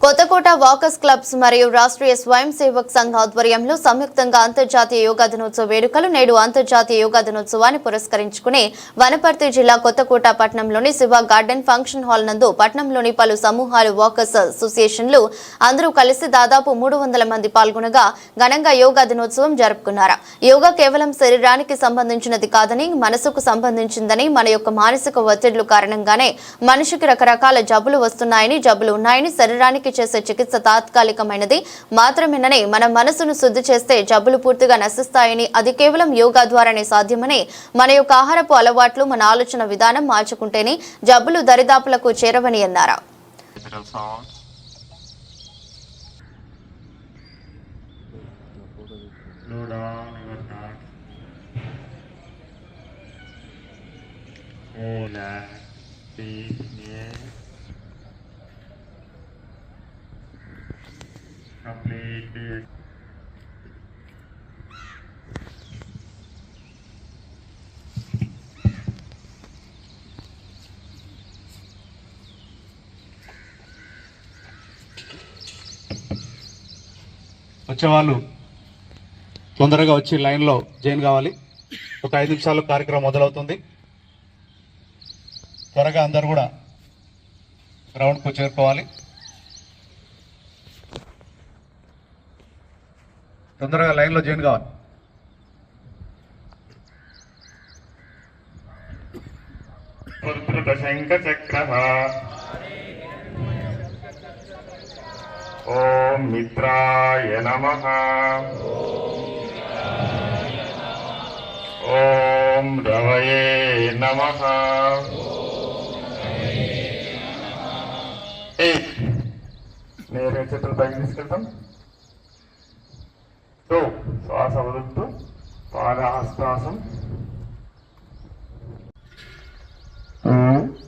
Kothakota walkers clubs మరియు రాష్ట్రీయ స్వయం సేవక్ సంఘ ఆధ్వర్యంలో సంయుక్తంగా అంతర్జాతీయ యోగా దినోత్సవ వేడుకలు నేడు అంతర్జాతీయ యోగా దినోత్సవాన్ని పురస్కరించుకుని వనపర్తి జిల్లా కొత్తకోట పట్టణంలోని శివ గార్డెన్ ఫంక్షన్ హాల్ నందు పట్టణంలోని పలు సమూహాలు వాకర్స్ అసోసియేషన్లు అందరూ కలిసి దాదాపు మూడు వందల మంది పాల్గొనగా ఘనంగా యోగా దినోత్సవం జరుపుకున్నారు. యోగా కేవలం శరీరానికి సంబంధించినది కాదని మనసుకు సంబంధించిందని మన యొక్క మానసిక ఒత్తిళ్ళు కారణంగానే మనిషికి రకరకాల జబ్బులు వస్తున్నాయని జబ్బులు ఉన్నాయని శరీరానికి చేసే చికిత్స తాత్కాలికమైనది మాత్రమేనని మన మనసును శుద్ధి చేస్తే జబ్బులు పూర్తిగా నశిస్తాయని అది కేవలం యోగా ద్వారానే సాధ్యమని మన యొక్క ఆహారపు అలవాట్లు మన ఆలోచన విధానం మార్చుకుంటేనే జబ్బులు దరిదాపులకు చేరవని అన్నారు Digital sound. Slow down your heart. Relax. Breathe in complete. వచ్చేవాళ్ళు తొందరగా వచ్చి లైన్లో జాయిన్ కావాలి. ఒక ఐదు నిమిషాలు కార్యక్రమం మొదలవుతుంది. త్వరగా అందరు కూడా గ్రౌండ్కు చేరుకోవాలి. తొందరగా లైన్లో జాయిన్ కావాలి. ఓం మిత్రాయ నమ. ఓం రవయే నమ. నేను చిత్రం పైకి తీసుకెళ్తాం? సో శ్వాస వదులుతూ పాదహస్తాసం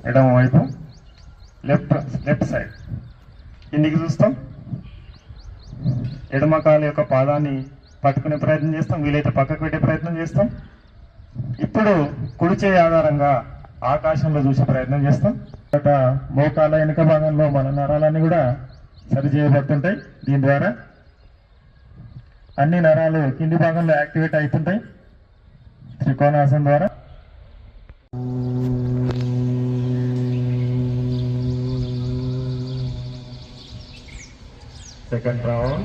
ఎడమ వైపు లెఫ్ట్ లెఫ్ట్ సైడ్. కిందికి చూస్తాం. ఎడమ కాలు యొక్క పాదాన్ని పట్టుకునే ప్రయత్నం చేస్తాం. వీలైతే పక్కకు పెట్టే ప్రయత్నం చేస్తాం. ఇప్పుడు కుడి చేయి ఆధారంగా ఆకాశంలో చూసే ప్రయత్నం చేస్తాం. తర్వాత మోకాల వెనుక భాగంలో మన నరాలన్నీ కూడా సరి చేయబడుతుంటాయి. దీని ద్వారా అన్ని నరాలు కింది భాగంలో యాక్టివేట్ అవుతుంటాయి త్రికోణాసనం ద్వారా సెకండ్ round.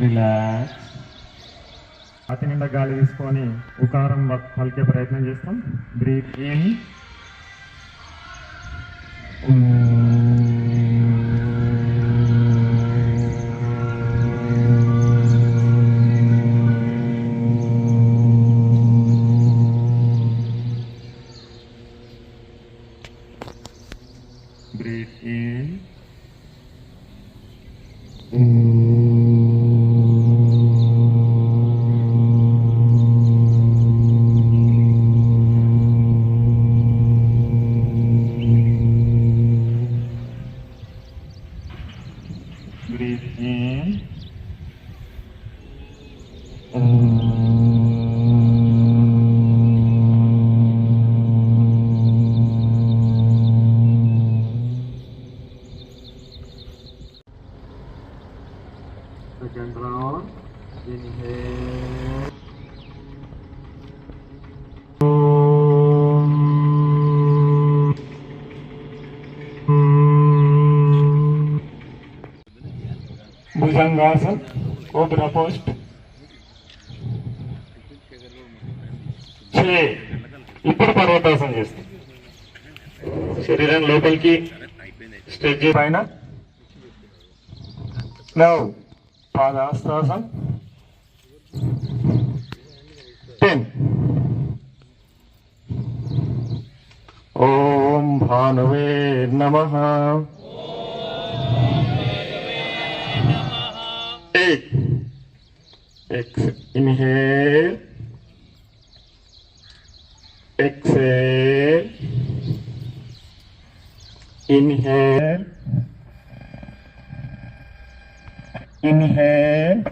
రిలాక్స్ అతి నిండా గాలి తీసుకొని ఉకారం పలికే ప్రయత్నం చేస్తాం. Breathe in Breathe in. Bhujangasan cobra post చే ఇప్పుడు పర్వతాసనం చేస్తాం శరీరం లోపలికి స్ట్రెచ్ పైన నవ్ పాదాస్తాసం టెన్ ఓం భానువే నమః eight. Ex- inhale. exhale inhale inhale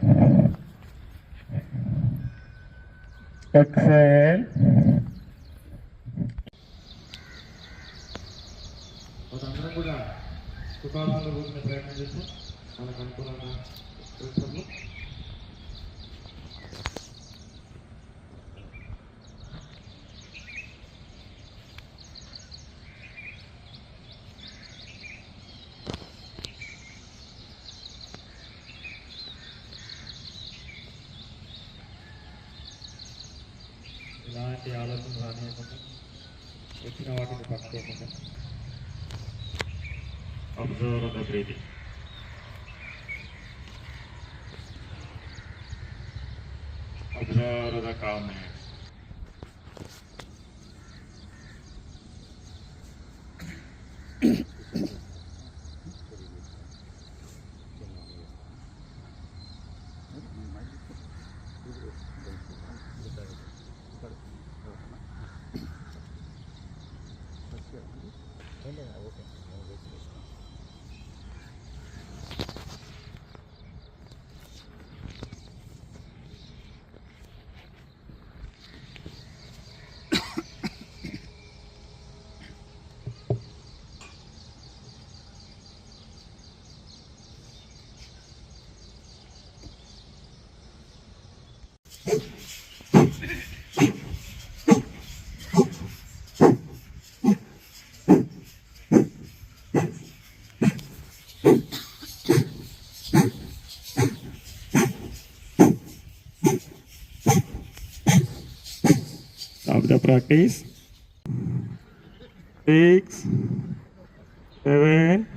exhale అందరం కూడా సుఖాలను కూర్చునే ప్రయత్నం చేస్తాం మనకు అనుకూలంగా చేస్తాము ఇలాంటి ఆలోచన రానియకుండా వచ్చిన వాటిని పట్టుకోకుండా. Observe the हज़ार का काम है practice. Six, seven,